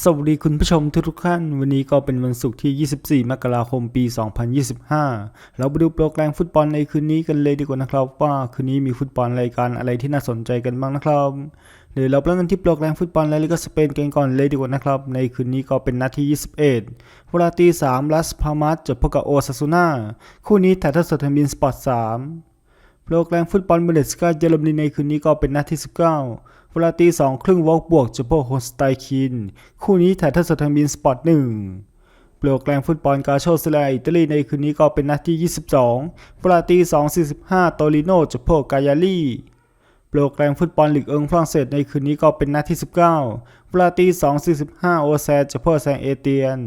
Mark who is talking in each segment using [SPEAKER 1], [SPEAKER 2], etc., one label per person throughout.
[SPEAKER 1] สวัสดีคุณผู้ชมทุกๆท่านวันนี้ก็เป็นวันศุกร์ที่ 24 มกราคม ปี 2025 เราไปดูโปรแกรมฟุตบอลในคืนนี้กันเลยดีกว่านะครับ ว่าคืนนี้มีฟุตบอลรายการอะไรที่น่าสนใจกันบ้างนะครับเดี๋ยวเราเริ่มกันที่โปรแกรมฟุตบอลและลีกสเปนกันก่อนเลยดีกว่านะครับ ในคืนนี้ก็เป็นนัดที่ 21เวลาตี3ลัสพามัสจะพบกับโอซาซูนาคู่นี้ถ่ายทอดสดทางบินสปอร์ต3โปรแกรมฟุตบอลเบนเดสกาเยอรมนีในคืนนี้ก็เป็นนัดที่ 19 เวลาตีสองครึ่งวอล์กบวกจะพบโฮสไตคิน คู่นี้ถ่ายทอดสดทางบินสปอร์ตหนึ่งโปรแกรมฟุตบอลกาโชเซเลอิตาลีในคืนนี้ก็เป็นนัดที่ 22เวลาตี2.45 โตลิโนจะพบกายาลีโปรแกรมฟุตบอลลีกเอิงฝรั่งเศสในคืนนี้ก็เป็นนัดที่ 19เวลาตี2.45 โอแซจะพบแซงเอเตียน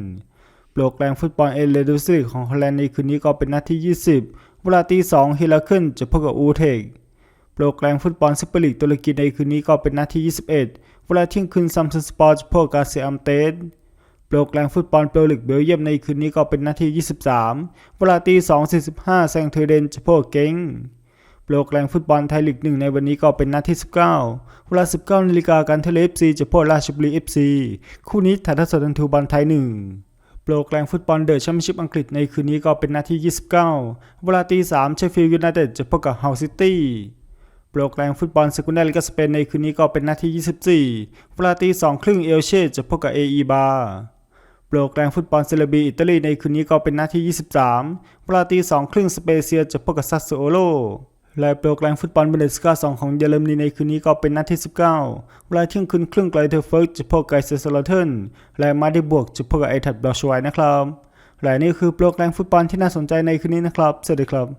[SPEAKER 1] โปรแกรมฟุตบอลเอเลดูซิของฮอลแลนด์ในคืนนี้ก็เป็นนัดที่ 20 เวลาตี2ฮิลาเคิลจะพบกับอูเทก โปรแกรมฟุตบอลซุปเปอร์ลีกตุรกีในคืนนี้ก็เป็นนัดที่ 21 เวลาเที่ยงคืนซัมซุงสปอร์ตพบกาเซียมเตสโปรแกรมฟุตบอลเปลิกเบลเยียมในคืนนี้ก็เป็นนัดที่ 23 เวลาตี2.45แซงเทเดนจะพบเก้งโปรแกรมฟุตบอลไทยลีกหนึ่งในวันนี้ก็เป็นนัดที่ 19 เวลา 19นาฬิกาการเทเลฟซีจะพบราชบุรีเอฟซีคู่นี้ถ่ายทอดสดทางทูบอลไทยหนึ่งโปรแกรมฟุตบอลเดอะแชมเปี้ยนชิพอังกฤษในคืนนี้ก็เป็นนัดที่ 29 เวลาตี3เชฟฟิลด์ยูไนเต็ดจะพบกับเฮาซิตี้ โปรแกรมฟุตบอลสกุลเดลิกาสเปนในคืนนี้ก็เป็นนัดที่ 24เวลาตี2ครึ่งเอลเช่จะพบกับเออีบาโปรแกรมฟุตบอลเซเลบีอิตาลีในคืนนี้ก็เป็นนัดที่ 23เวลาตี2ครึ่งสเปเซียจะพบกับซัสโซโอโลและโปรแกรมฟุตบอลเบเดสกา2ของเยอรมนีในคืนนี้ก็เป็นนัดที่ 19 เวลาเที่ยงคืนครึ่งไกลเทอร์เฟิร์กจะพบกับไกเซอร์ลเทนและมาดิบวกจะพบกับไอทัดบลชไวนะครับ และนี่คือโปรแกรมฟุตบอลที่น่าสนใจในคืนนี้นะครับ สวัสดีครับ